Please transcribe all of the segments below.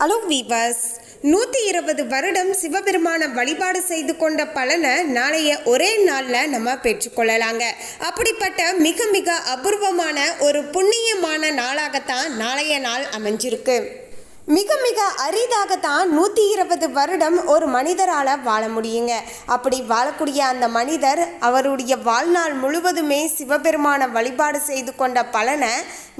Hello viewers நூற்றி இருபது வருடம் சிவபெருமான வழிபாடு செய்து கொண்ட பலனை நாளைய ஒரே நாளில் நம்ம பெற்றுக்கொள்ளலாங்க. அப்படிப்பட்ட மிக மிக அபூர்வமான ஒரு புண்ணியமான நாளாகத்தான் நாளைய நாள் அமைஞ்சிருக்கு. மிக மிக அரிதாகத்தான் நூற்றி இருபது வருடம் ஒரு மனிதரால் வாழ முடியுங்க. அப்படி வாழக்கூடிய அந்த மனிதர் அவருடைய வாழ்நாள் முழுவதுமே சிவபெருமான வழிபாடு செய்து கொண்ட பலனை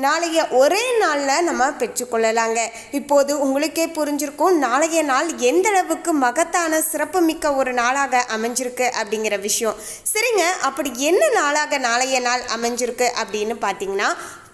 நாளைய ஒரே நாளில் நம்ம பெற்றுக்கொள்ளலாங்க இப்போது உங்களுக்கே புரிஞ்சிருக்கும் நாளைய நாள் எந்த அளவுக்கு மகத்தான சிறப்புமிக்க ஒரு நாளாக அமைஞ்சிருக்கு அப்படிங்கிற விஷயம். சரிங்க அப்படி என்ன நாளாக நாளைய நாள் அமைஞ்சிருக்கு அப்படின்னு பார்த்தீங்கன்னா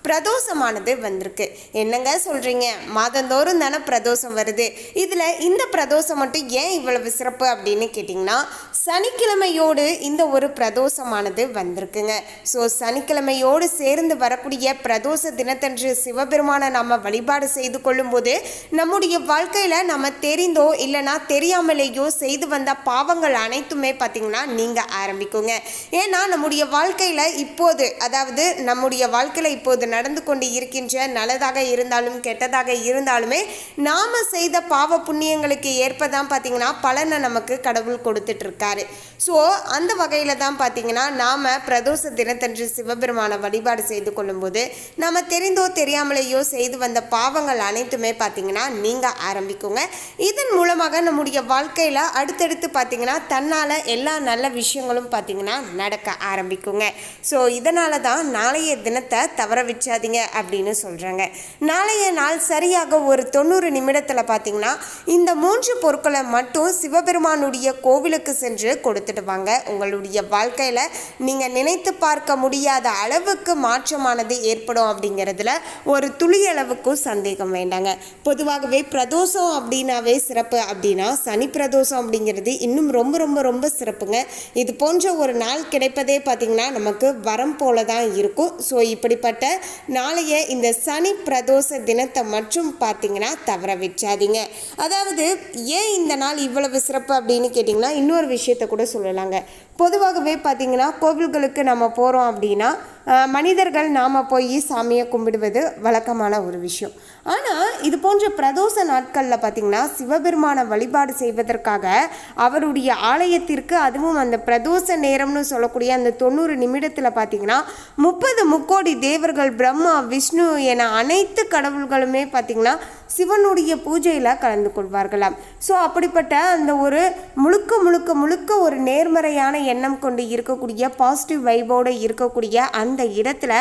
பிரதோஷமானது வந்திருக்கு. என்னங்க சொல்கிறீங்க மாதந்தோறும் தானே பிரதோஷம் வருது. இதில் இந்த பிரதோஷம் மட்டும் ஏன் இவ்வளவு சிறப்பு அப்படின்னு கேட்டிங்கன்னா சனிக்கிழமையோடு இந்த ஒரு பிரதோஷமானது வந்திருக்குங்க. ஸோ சனிக்கிழமையோடு சேர்ந்து வரக்கூடிய பிரதோஷ தினத்தன்று சிவபெருமானை நம்ம வழிபாடு செய்து கொள்ளும்போது நம்முடைய வாழ்க்கையில் நம்ம தெரிந்தோ இல்லைனா தெரியாமலேயோ செய்து வந்த பாவங்கள் அனைத்துமே பார்த்திங்கன்னா நீங்கள் ஆரம்பிக்குங்க. ஏன்னா நம்முடைய வாழ்க்கையில் இப்போது அதாவது நம்முடைய வாழ்க்கையில் இப்போது நடந்து கொண்டு இருக்கின்ற நல்லதாக இருந்தாலும் கெட்டதாக இருந்தாலுமே நாம் செய்த பாவ புண்ணியங்களுக்கு ஏற்ப தான் பார்த்தீங்கன்னா பலனை நமக்கு கடவுள் கொடுத்துட்டு இருக்காரு ஸோ அந்த வகையில் தான் பார்த்தீங்கன்னா நாம் பிரதோஷ தினத்தன்று சிவபெருமான வழிபாடு செய்து கொள்ளும்போது நம்ம தெரிந்தோ தெரியாமலேயோ செய்து வந்த பாவங்கள் அனைத்துமே பார்த்தீங்கன்னா நீங்கள் ஆரம்பிக்குங்க. இதன் மூலமாக நம்முடைய வாழ்க்கையில் அடுத்தடுத்து பார்த்தீங்கன்னா தன்னால் எல்லா நல்ல விஷயங்களும் பார்த்தீங்கன்னா நடக்க ஆரம்பிக்குங்க. ஸோ இதனால தான் நாளைய தினத்தை தவற வச்சாதீங்க அப்படின்னு சொல்கிறாங்க நாளைய நாள் சரியாக ஒரு தொண்ணூறு நிமிடத்தில் பார்த்தீங்கன்னா இந்த மூன்று பொருட்களை மட்டும் சிவபெருமானுடைய கோவிலுக்கு சென்று கொடுத்துட்டு வாங்க. உங்களுடைய வாழ்க்கையில் நீங்கள் நினைத்து பார்க்க முடியாத அளவுக்கு மாற்றமானது ஏற்படும் அப்படிங்கிறதுல ஒரு துளி அளவுக்கும் சந்தேகம் வேண்டாங்க. பொதுவாகவே பிரதோஷம் அப்படின்னாவே சிறப்பு. அப்படின்னா சனி பிரதோஷம் அப்படிங்கிறது இன்னும் ரொம்ப ரொம்ப ரொம்ப சிறப்புங்க. இது போன்ற ஒரு நாள் கிடைப்பதே பார்த்திங்கன்னா நமக்கு வரம் போல தான் இருக்கும். ஸோ இப்படிப்பட்ட நாளைய இந்த சனி பிரதோஷ தினத்தை மட்டும் பார்த்தீங்கன்னா தவற வச்சாதீங்க அதாவது ஏன் இந்த நாள் இவ்வளவு சிறப்பு அப்படின்னு கேட்டிங்கன்னா இன்னொரு விஷயத்தை கூட சொல்லலாங்க. பொதுவாகவே பார்த்திங்கன்னா கோவில்களுக்கு நம்ம போகிறோம் அப்படின்னா மனிதர்கள் நாம் போய் சாமியை கும்பிடுவது வழக்கமான ஒரு விஷயம். ஆனால் இது போன்ற பிரதோஷ நாட்களில் பார்த்திங்கன்னா சிவபெருமானை வழிபாடு செய்வதற்காக அவருடைய ஆலயத்திற்கு அதுவும் அந்த பிரதோஷ நேரம்னு சொல்லக்கூடிய அந்த தொண்ணூறு நிமிடத்தில் பார்த்திங்கன்னா முப்பது முக்கோடி தேவர்கள் பிரம்மா விஷ்ணு என அனைத்து கடவுள்களுமே பார்த்திங்கன்னா சிவனுடைய பூஜையில் கலந்து கொள்வார்களாம். ஸோ அப்படிப்பட்ட அந்த ஒரு முழுக்க முழுக்க முழுக்க ஒரு நேர்மறையான எண்ணம் கொண்டு இருக்கக்கூடிய பாசிட்டிவ் வைபோடு இருக்கக்கூடிய அந்த இடத்துல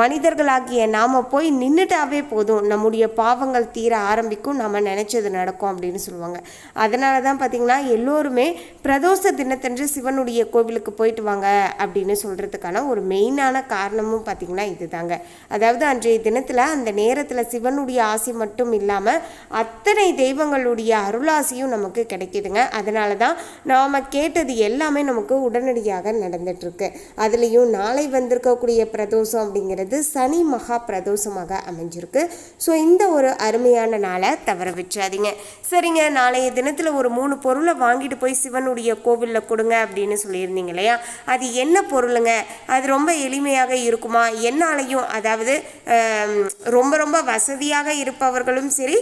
மனிதர்களாகிய நாம் போய் நின்றுட்டாவே போதும். நம்முடைய பாவங்கள் தீர ஆரம்பிக்கும். நம்ம நினச்சது நடக்கும் அப்படின்னு சொல்லுவாங்க. அதனால தான் பார்த்திங்கன்னா எல்லோருமே பிரதோஷ தினத்தன்று சிவனுடைய கோவிலுக்கு போயிட்டு வாங்க அப்படின்னு சொல்கிறதுக்கான ஒரு மெயினான காரணமும் பார்த்திங்கன்னா இதுதாங்க. அதாவது அன்றைய தினத்தில் அந்த நேரத்தில் சிவனுடைய ஆசை மட்டும் இல்லை இல்லாமல் அத்தனை தெய்வங்களுடைய அருளாசியும் நமக்கு கிடைக்குதுங்க. அதனால தான் நாம் கேட்டது எல்லாமே நமக்கு உடனடியாக நடந்துட்டுருக்கு. அதுலேயும் நாளை வந்திருக்கக்கூடிய பிரதோஷம் அப்படிங்கிறது சனி மகா பிரதோஷமாக அமைஞ்சிருக்கு. ஸோ இந்த ஒரு அருமையான நாளை தவற வச்சாதீங்க சரிங்க நாளைய தினத்தில் ஒரு மூணு பொருளை வாங்கிட்டு போய் சிவனுடைய கோவிலில் கொடுங்க அப்படின்னு சொல்லியிருந்தீங்க இல்லையா? அது என்ன பொருளுங்க? அது ரொம்ப எளிமையாக இருக்குமா? என்னாலையும் அதாவது ரொம்ப ரொம்ப வசதியாக இருப்பவர்களும் சரி சரி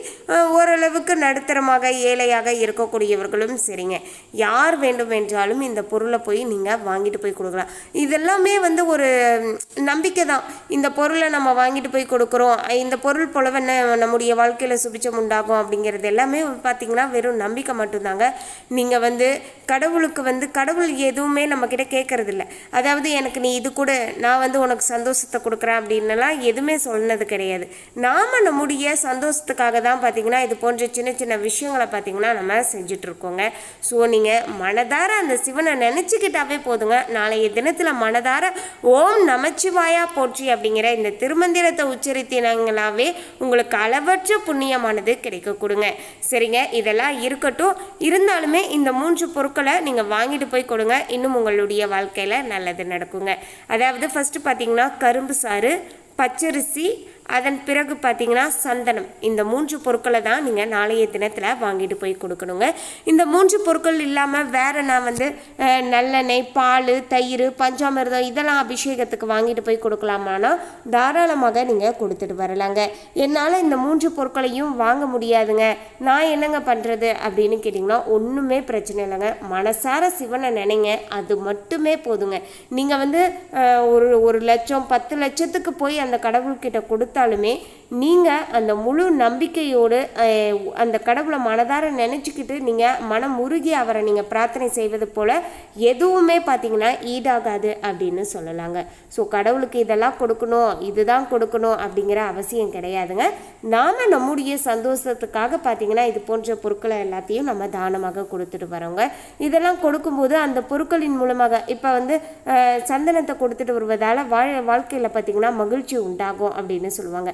ஓரளவுக்கு நடுத்தரமாக ஏழையாக இருக்கக்கூடியவர்களும் சரிங்க. யார் வேண்டும் என்றாலும் இந்த பொருளை போய் நீங்கள் வாங்கிட்டு போய் கொடுக்கலாம். இதெல்லாமே வந்து ஒரு நம்பிக்கை தான். இந்த பொருளை நம்ம வாங்கிட்டு போய் கொடுக்குறோம். இந்த பொருள் போலவே நம்முடைய வாழ்க்கையில் சுபிச்சம் உண்டாகும் அப்படிங்கிறது எல்லாமே பார்த்தீங்கன்னா வெறும் நம்பிக்கை மட்டும்தாங்க. நீங்கள் வந்து கடவுளுக்கு வந்து கடவுள் எதுவுமே நம்மக்கிட்ட கேட்கறதில்ல அதாவது எனக்கு நீ இது கூட நான் வந்து உனக்கு சந்தோஷத்தை கொடுக்குறேன் அப்படின்னுலாம் எதுவுமே சொன்னது கிடையாது. நாம் நம்முடைய சந்தோஷத்துக்காக தான் பார்த்தீங்கன்னா இது போன்ற சின்ன சின்ன விஷயங்களை பார்த்தீங்கன்னா நம்ம செஞ்சிட்ருக்கோங்க ஸோ நீங்கள் மனதார அந்த சிவனை நினச்சிக்கிட்டாவே போதுங்க. நாளைய தினத்தில் மனதார ஓம் நமச்சிவாயா போற்றி அப்படிங்கிற இந்த திருமந்திரத்தை உச்சரித்தினங்களாவே உங்களுக்கு அளவற்ற புண்ணியமானது கிடைக்க கொடுங்க சரிங்க இதெல்லாம் இருக்கட்டும். இருந்தாலுமே இந்த மூன்று பொருட்களை நீங்கள் வாங்கிட்டு போய் கொடுங்க. இன்னும் உங்களுடைய வாழ்க்கையில் நல்லது நடக்குங்க. அதாவது ஃபஸ்ட்டு பார்த்தீங்கன்னா கரும்பு சாறு பச்சரிசி அதன் பிறகு பார்த்தீங்கன்னா சந்தனம். இந்த மூன்று பொருட்களை தான் நீங்கள் நாளைய தினத்தில் வாங்கிட்டு போய் கொடுக்கணுங்க. இந்த மூன்று பொருட்கள் இல்லாமல் வேறு நான் வந்து நல்லெண்ணெய் பால் தயிர் பஞ்சாமிர்தம் இதெல்லாம் அபிஷேகத்துக்கு வாங்கிட்டு போய் கொடுக்கலாமானா தாராளமாக நீங்கள் கொடுத்துட்டு வரலாங்க. என்னால் இந்த மூன்று பொருட்களையும் வாங்க முடியாதுங்க. நான் என்னங்க பண்ணுறது அப்படின்னு கேட்டிங்கன்னா ஒன்றுமே பிரச்சனை இல்லைங்க. மனசார சிவனை நினைங்க அது மட்டுமே போதுங்க. நீங்கள் வந்து ஒரு ஒரு லட்சம் பத்து லட்சத்துக்கு போய் அந்த கடவுள்கிட்ட கொடுத்து கொடுத்தாலுமே நீங்கள் அந்த முழு நம்பிக்கையோடு அந்த கடவுளை மனதார நினச்சிக்கிட்டு நீங்கள் மனம் உருகி அவரை நீங்கள் பிரார்த்தனை செய்வது போல் எதுவுமே பார்த்தீங்கன்னா ஈடாகாது அப்படின்னு சொல்லலாங்க. ஸோ கடவுளுக்கு இதெல்லாம் கொடுக்கணும் இதுதான் கொடுக்கணும் அப்படிங்கிற அவசியம் கிடையாதுங்க. நாம் நம்முடைய சந்தோஷத்துக்காக பார்த்தீங்கன்னா இது போன்ற பொருட்களை எல்லாத்தையும் நம்ம தானமாக கொடுத்துட்டு வரோங்க. இதெல்லாம் கொடுக்கும்போது அந்த பொருட்களின் மூலமாக இப்போ வந்து சந்தனத்தை கொடுத்துட்டு வருவதால் வாழ வாழ்க்கையில் பார்த்தீங்கன்னா மகிழ்ச்சி உண்டாகும் அப்படின்னு சொல்லுவாங்க.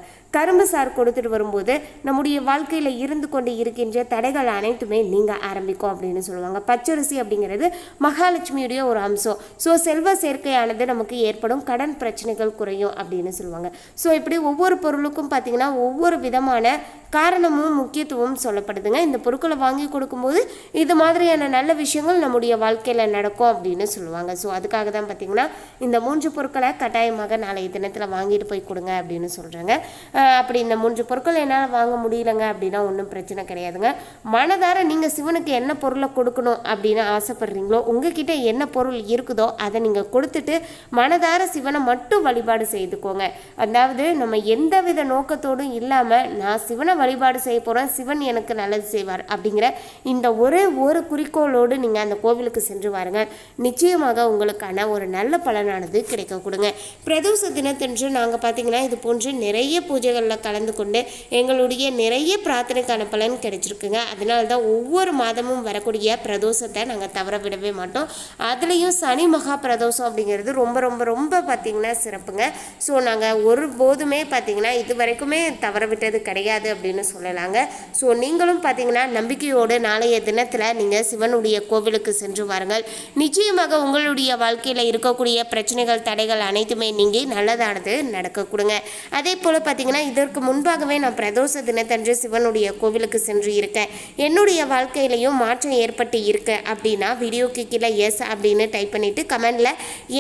கரும்பு சார் கொடுத்துட்டு வரும்போது நம்முடைய வாழ்க்கையில் இருந்து கொண்டு இருக்கின்ற தடைகள் அனைத்துமே நீங்க ஆரம்பிக்கும் அப்படின்னு சொல்லுவாங்க. பச்சரிசி அப்படிங்கிறது மகாலட்சுமியுடைய ஒரு அம்சம். ஸோ செல்வ சேர்க்கையானது நமக்கு ஏற்படும் கடன் பிரச்சனைகள் குறையும் அப்படின்னு சொல்லுவாங்க. ஸோ இப்படி ஒவ்வொரு பொருளுக்கும் பார்த்தீங்கன்னா ஒவ்வொரு விதமான காரணமும் முக்கியத்துவம் சொல்லப்படுதுங்க. இந்த பொருட்களை வாங்கி கொடுக்கும்போது இது மாதிரியான நல்ல விஷயங்கள் நம்முடைய வாழ்க்கையில் நடக்கும் அப்படின்னு சொல்லுவாங்க. ஸோ அதுக்காக தான் பார்த்தீங்கன்னா இந்த மூன்று பொருட்களை கட்டாயமாக நாளைய தினத்தில் வாங்கிட்டு போய் கொடுங்க அப்படின்னு சொல்கிறாங்க அப்படி இந்த மூன்று பொருட்கள் என்னால் வாங்க முடியலங்க அப்படின்னா ஒன்றும் பிரச்சனை கிடையாதுங்க. மனதார நீங்கள் சிவனுக்கு என்ன பொருளை கொடுக்கணும் அப்படின்னு ஆசைப்படுறீங்களோ உங்ககிட்ட என்ன பொருள் இருக்குதோ அதை நீங்கள் கொடுத்துட்டு மனதார சிவனை மட்டும் வழிபாடு செய்துக்கோங்க. அதாவது நம்ம எந்த வித நோக்கத்தோடும் இல்லாமல் நான் சிவனை வழிபாடு செய்ய போகிறேன் சிவன் எனக்கு நல்லது செய்வார் அப்படிங்கிற இந்த ஒரே ஒரு குறிக்கோளோடு நீங்கள் அந்த கோவிலுக்கு சென்று வாருங்க. நிச்சயமாக உங்களுக்கான ஒரு நல்ல பலனானது கிடைக்க கொடுங்க. பிரதோஷ தினத்தன்று நாங்கள் பார்த்தீங்கன்னா இது போன்று நிறைய பூஜைகள் பூஜைகளில் கலந்து கொண்டு எங்களுடைய நிறைய பிரார்த்தனைக்கான பலன் கிடைச்சிருக்குங்க. அதனால தான் ஒவ்வொரு மாதமும் வரக்கூடிய பிரதோஷத்தை நாங்கள் தவற விடவே மாட்டோம். அதுலேயும் சனி மகா பிரதோஷம் அப்படிங்கிறது ரொம்ப ரொம்ப ரொம்ப பார்த்தீங்கன்னா சிறப்புங்க. ஸோ நாங்கள் ஒரு போதுமே பார்த்திங்கன்னா இது வரைக்குமே தவற விட்டது கிடையாது அப்படின்னு சொல்லலாங்க. ஸோ நீங்களும் பார்த்தீங்கன்னா நம்பிக்கையோடு நாளைய தினத்தில் நீங்கள் சிவனுடைய கோவிலுக்கு சென்று வாருங்கள். நிச்சயமாக உங்களுடைய வாழ்க்கையில் இருக்கக்கூடிய பிரச்சனைகள் தடைகள் அனைத்துமே நீங்கி நல்லதானது நடக்க கொடுங்க அதே போல் பார்த்தீங்கன்னா இதற்கு முன்பாகவே நான் பிரதோஷ தினத்தன்று சிவனுடைய கோவிலுக்கு சென்று இருக்கேன். என்னுடைய வாழ்க்கையிலையும் மாற்றம் ஏற்பட்டு இருக்கு அப்படின்னா வீடியோக்கு கீழே எஸ் அப்படின்னு டைப் பண்ணிவிட்டு கமெண்டில்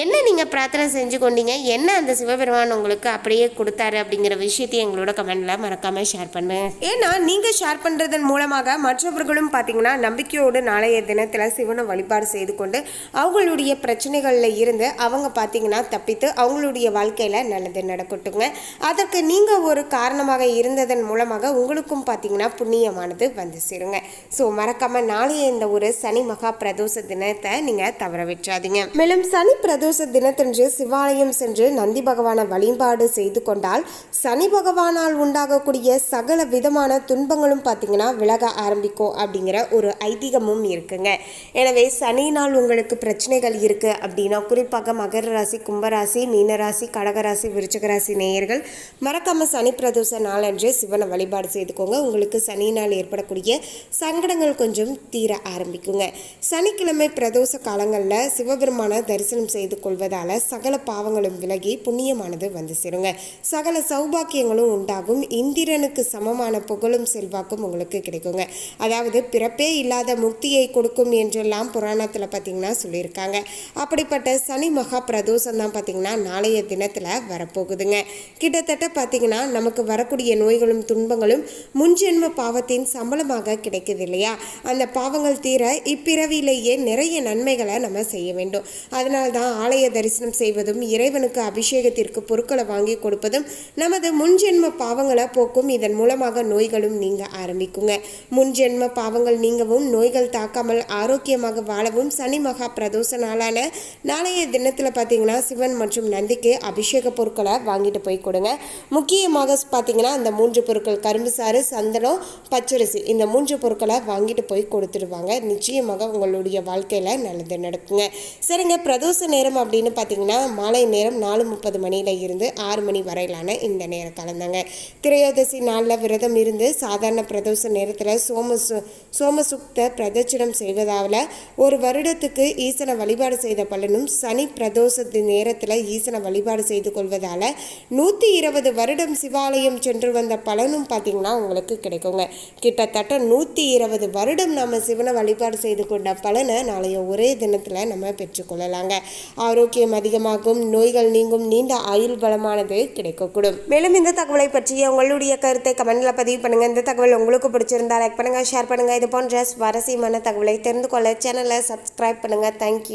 என்ன நீங்கள் பிரார்த்தனை செஞ்சு கொண்டீங்க? என்ன அந்த சிவபெருமான் உங்களுக்கு அப்படியே கொடுத்தாரு அப்படிங்கிற விஷயத்தையும் எங்களோட கமெண்டில் மறக்காமல் ஷேர் பண்ணு. ஏன்னா நீங்கள் ஷேர் பண்ணுறதன் மூலமாக மற்றவர்களும் பார்த்தீங்கன்னா நம்பிக்கையோடு நாளைய தினத்தில் சிவனை வழிபாடு செய்து கொண்டு அவங்களுடைய பிரச்சனைகளில் இருந்து அவங்க பார்த்தீங்கன்னா தப்பித்து அவங்களுடைய வாழ்க்கையில் நல்லது நடக்கட்டுங்க. அதற்கு நீங்கள் ஒரு ஒரு காரணமாக இருந்ததன் மூலமாக உங்களுக்கும் பார்த்தீங்கன்னா புண்ணியமானது வந்து சேருங்க. ஸோ மறக்காம நாளைய இந்த ஒரு சனி மகா பிரதோஷ தினத்தை நீங்கள் தவற விட்டுறாதீங்க. மேலும் சனி பிரதோஷ தினத்தன்று சிவாலயம் சென்று நந்தி பகவானை வழிபாடு செய்து கொண்டால் சனி பகவானால் உண்டாகக்கூடிய சகல விதமான துன்பங்களும் பார்த்தீங்கன்னா விலக ஆரம்பிக்கும் அப்படிங்கிற ஒரு ஐதீகமும் இருக்குங்க. எனவே சனியினால் உங்களுக்கு பிரச்சனைகள் இருக்கு அப்படின்னா குறிப்பாக மகர ராசி கும்பராசி மீனராசி கடகராசி விருச்சகராசி நேயர்கள் மறக்காம சனி பிரதோஷ நாளன்று சிவனை வழிபாடு செய்துக்கோங்க. உங்களுக்கு சனியினால் ஏற்படக்கூடிய சங்கடங்கள் கொஞ்சம் தீர ஆரம்பிக்குங்க. சனிக்கிழமை பிரதோஷ காலங்களில் சிவபெருமான தரிசனம் செய்து கொள்வதால் சகல பாவங்களும் விலகி புண்ணியமானது வந்து சேருங்க. சகல சௌபாக்கியங்களும் உண்டாகும். இந்திரனுக்கு சமமான புகழும் செல்வாக்கும் உங்களுக்கு கிடைக்குங்க. அதாவது பிறப்பே இல்லாத முக்தியை கொடுக்கும் என்றெல்லாம் புராணத்தில் பார்த்தீங்கன்னா சொல்லியிருக்காங்க. அப்படிப்பட்ட சனி மகா பிரதோஷம் தான் பார்த்தீங்கன்னா நாளைய தினத்தில் வரப்போகுதுங்க. கிட்டத்தட்ட பார்த்தீங்கன்னா நமக்கு வரக்கூடிய நோய்களும் துன்பங்களும் முன்ஜென்ம பாவத்தின் சம்பளமாக கிடைக்குது இல்லையா அந்த பாவங்கள் தீர இப்பிறவியிலேயே நிறைய நன்மைகளை நம்ம செய்ய வேண்டும். அதனால் தான் ஆலய தரிசனம் செய்வதும் இறைவனுக்கு அபிஷேகத்திற்கு பொருட்களை வாங்கி கொடுப்பதும் நமது முன்ஜென்ம பாவங்களை போக்கும் இதன் மூலமாக நோய்களும் நீங்க ஆரம்பிக்குங்க. முன்ஜென்ம பாவங்கள் நீங்கவும் நோய்கள் தாக்காமல் ஆரோக்கியமாக வாழவும் சனி மகா பிரதோஷ நாளான நாளைய தினத்தில் பார்த்தீங்கன்னா சிவன் மற்றும் நந்திக்கு அபிஷேக பொருட்களை வாங்கிட்டு போய் கொடுங்க. முக்கியமாக பார்த்தீங்கன்னா அந்த மூன்று பொருட்கள் கரும்பு சாறு சந்தனம் பச்சரிசி இந்த மூன்று பொருட்களை வாங்கிட்டு போய் கொடுத்துடுவாங்க. நிச்சயமாக உங்களுடைய வாழ்க்கையில் நல்லது நடக்குங்க. சரிங்க பிரதோஷ நேரம் அப்படின்னு பார்த்தீங்கன்னா மாலை நேரம் நாலு முப்பது மணியில இருந்து ஆறு மணி வரையிலான இந்த நேர கலந்தாங்க திரையோதசி நாளில் விரதம் இருந்து சாதாரண பிரதோஷ நேரத்தில் சோம சு- சோமசுக்த பிரதட்சணம் செய்வதால் ஒரு வருடத்துக்கு ஈசனை வழிபாடு செய்த பலனும் சனி பிரதோஷத்து நேரத்தில் ஈசனை வழிபாடு செய்து கொள்வதால் நூற்றி இருபது வருடம் சிவ சிவாலயம் சென்று வந்த பலனும் பார்த்தீங்கன்னா உங்களுக்கு கிடைக்குங்க. கிட்டத்தட்ட நூற்றி இருபது வருடம் நம்ம சிவனை வழிபாடு செய்து கொண்ட பலனை நாளைய ஒரே தினத்தில் நம்ம பெற்றுக்கொள்ளலாங்க ஆரோக்கியம் அதிகமாகும் நோய்கள் நீங்கும் நீண்ட ஆயுள் பலமானது கிடைக்கக்கூடும். மேலும் இந்த தகவலை பற்றிய உங்களுடைய கருத்தை கமெண்டில் பதிவு பண்ணுங்க. இந்த தகவல் உங்களுக்கு பிடிச்சிருந்தா லைக் பண்ணுங்க ஷேர் பண்ணுங்க. இது போன்ற சுவாரஸ்யமான தகவலை தெரிந்து கொள்ள சேனலை சப்ஸ்கிரைப் பண்ணுங்க. தேங்க்யூ